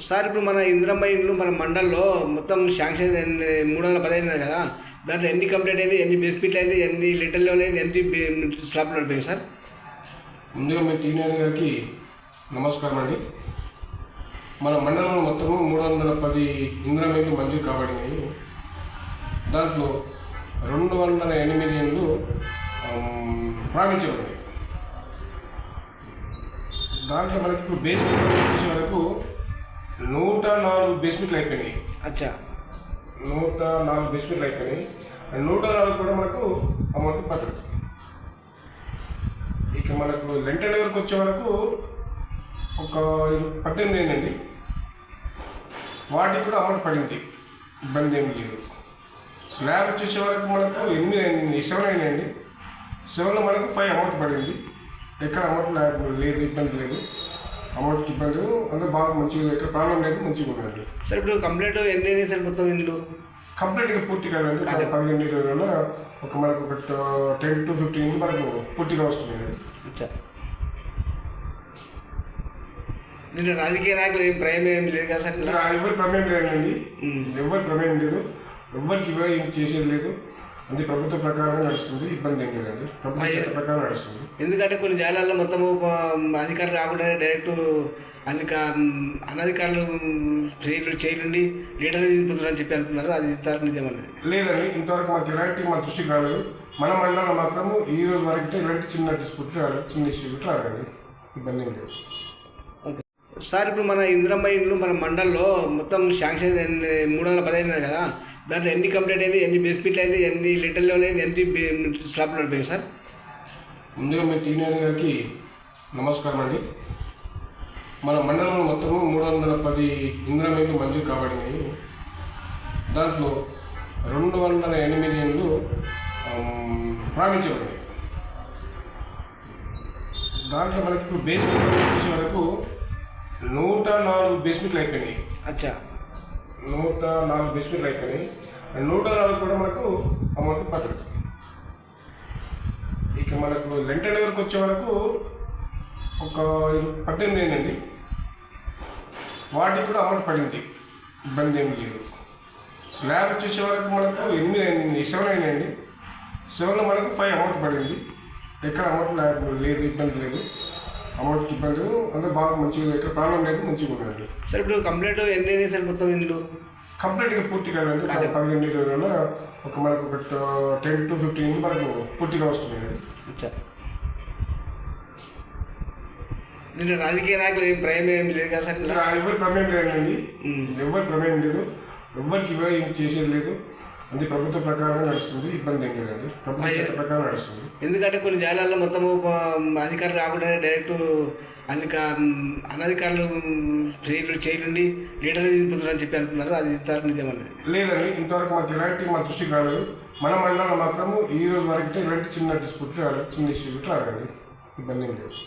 Sir ఇప్పుడు మన ఇంద్రమ్మ ఇండ్లు మన మండల్లో మొత్తం శాంక్షన్ ఎన్ని- మూడు వందల పదిహేను కదా? దాంట్లో ఎన్ని కంప్లీట్ అయినాయి ఎన్ని బేస్పిట్లు అయినాయి ఎన్ని లిటర్ అయినాయి ఎన్ని బే- స్లాబ్లు ఉంటాయి సార్? ముందుగా మీ టీనర్ గారికి నమస్కారం అండి. మన మండలంలో మొత్తము మూడు వందల పది ఇంద్రమేలు మంజూరు కాబడినాయి. దాంట్లో రెండు వందల ఎనిమిది ఇండ్లు ప్రారంభించబడినాయి. దాంట్లో మనకి ఇప్పుడు బేస్మెంట్ వచ్చే వరకు నూట నాలుగు బేస్మెంట్లు అయిపోయినాయి. అచ్చా. నూట నాలుగు బేస్మెంట్లు అయిపోయినాయి. నూట నాలుగు కూడా మనకు అమౌంట్ పడుతుంది. ఇక మనకు లెంట లెవెల్కి వచ్చే వరకు ఒక పద్దెనిమిది అయిందండి. వాటికి కూడా అమౌంట్ పడింది. ఇబ్బంది ఏమి లేదు. స్లాబ్ వచ్చేసే వరకు మనకు ఎనిమిది అయింది సెవెన్ అయిందండి సెవెన్లో మనకు ఫైవ్ అమౌంట్ పడింది. ఎక్కడ అమౌంట్ లేదు ఇబ్బంది లేదు. అమౌంట్కి ఇబ్బంది అందరూ బాగా మంచిగా ఎక్కడ ప్రాబ్లం లేదు మంచిగా ఉందండి సార్ ఇప్పుడు కంప్లీట్ ఎన్ని సార్ మొత్తం ఇండ్లు కంప్లీట్గా పూర్తి కాదండి పదిహేను రోజుల్లో ఒక మనకు ఒక టెన్ టు ఫిఫ్టీన్ మనకు పూర్తిగా వస్తుంది దీంట్లో రాజకీయ నాయకులు ఏం ప్రయం ఏం లేదు కదా సార్ ఎవరి ప్రమేయం లేదండి. ఎవరి ప్రమేయం లేదు. ఎవరికి ఇవ్వ ఏం చేసేది లేదు. అది ప్రభుత్వ ప్రకారంగా నడుస్తుంది ఇబ్బంది ఏం లేదండి ప్రభుత్వ చట్ట ప్రకారం నడుస్తుంది. ఎందుకంటే కొన్ని జాగాల్లో మొత్తం అధికారులు కాకుండా డైరెక్ట్ అధిక అనధికారులు చేయలు చేయలుండి లీటర్ దింపుతారని చెప్పి అంటున్నారు. అది ఇంతవరకు నిజమన్నది లేదండి ఇంతవరకు మాకు ఎలాంటి మా దృష్టికి రాలేదు. మన మండలం మాత్రము ఈ రోజు వరకు ఎలాంటి చిన్న డిస్ప్యూట్ రాలేదు చిన్న ఇష్యూ రాలేదు. ఇబ్బంది ఏం లేదు. సార్ ఇప్పుడు మన ఇంద్రమ్మ ఇండ్లు మన మండల్లో మొత్తం శాంక్షన్ మూడు వందల పదిహేను కదా దాంట్లో ఎన్ని కంప్లీట్ అయినాయి ఎన్ని బేస్మెంట్లు అయినాయి ఎన్ని లిటర్ లెవెల్ అయినాయి ఎన్ని స్లాబ్లు పడిపోయాయి సార్? ముందుగా మీ టీనర్ గారికి నమస్కారం అండి. మన మండలంలో మొత్తము మూడు వందల పది ఇంద్రమేలు మంజూరు కాబడినాయి. దాంట్లో రెండు వందల ఎనిమిది ఏళ్ళు ప్రారంభించబడినాయి. దాంట్లో మనకి ఇప్పుడు బేస్మెంట్ వచ్చే వరకు నూట నాలుగు బేస్మెంట్లు అయిపోయినాయి. అచ్చా. నూట నాలుగు బేస్మెంట్లు అయిపోయినాయి. నూట నాలుగు కూడా మనకు అమౌంట్ పడుతుంది ఇక మనకు లెంట లెవెల్కి వచ్చే వరకు ఒక పద్దెనిమిది అయిందండి. వాటికి కూడా అమౌంట్ పడింది. ఇబ్బంది ఏమి లేదు. స్లాబ్ వచ్చేసే వరకు మనకు ఎనిమిది అయింది సెవెన్ అయినాయండి. సెవెన్లో మనకు ఫైవ్ అమౌంట్ పడింది. ఎక్కడ అమౌంట్ లేదు ఇబ్బంది లేదు. అమౌంట్కి ఇబ్బంది అందరూ బాగా మంచిగా ఎక్కడ ప్రాబ్లం లేదు మంచిగా ఉందండి సార్ ఇప్పుడు కంప్లీట్ ఎన్ని అయినాయి సార్ మొత్తం ఇండ్లు కంప్లీట్గా పూర్తి కాదండి పదిహేను రోజుల్లో ఒక మనకు ఒక టెన్ టు ఫిఫ్టీన్ మనకు పూర్తిగా వస్తుంది దీంట్లో రాజకీయ నాయకులు ఏం ప్రయం ఏం లేదు కదా సార్ ఎవరి ప్రమేయం లేదండి. ఎవరి ప్రమేయం లేదు. ఎవరికి ఏం చేసేది లేదు. అది ప్రభుత్వ ప్రకారంగా నడుస్తుంది ఇబ్బంది ఏం లేదండి. ప్రభుత్వ చట్ట ప్రకారం నడుస్తుంది. ఎందుకంటే కొన్ని జాగాల్లో మొత్తం అధికారులు కాకుండా డైరెక్ట్ అధిక అనధికారులు చేయలు చేయలుండి లీటర్ దింపుతారని చెప్పి అంటున్నారు. అది ఇంతవరకు నిజమన్నది లేదండి ఇంతవరకు మాకు ఎలాంటి మా దృష్టికి రాలేదు. మన మండలం మాత్రము ఈ రోజు వరకు ఎలాంటి చిన్న డిస్ప్యూట్ రాలేదు చిన్న ఇష్యూ రాలేదు. ఇబ్బంది ఏం లేదు.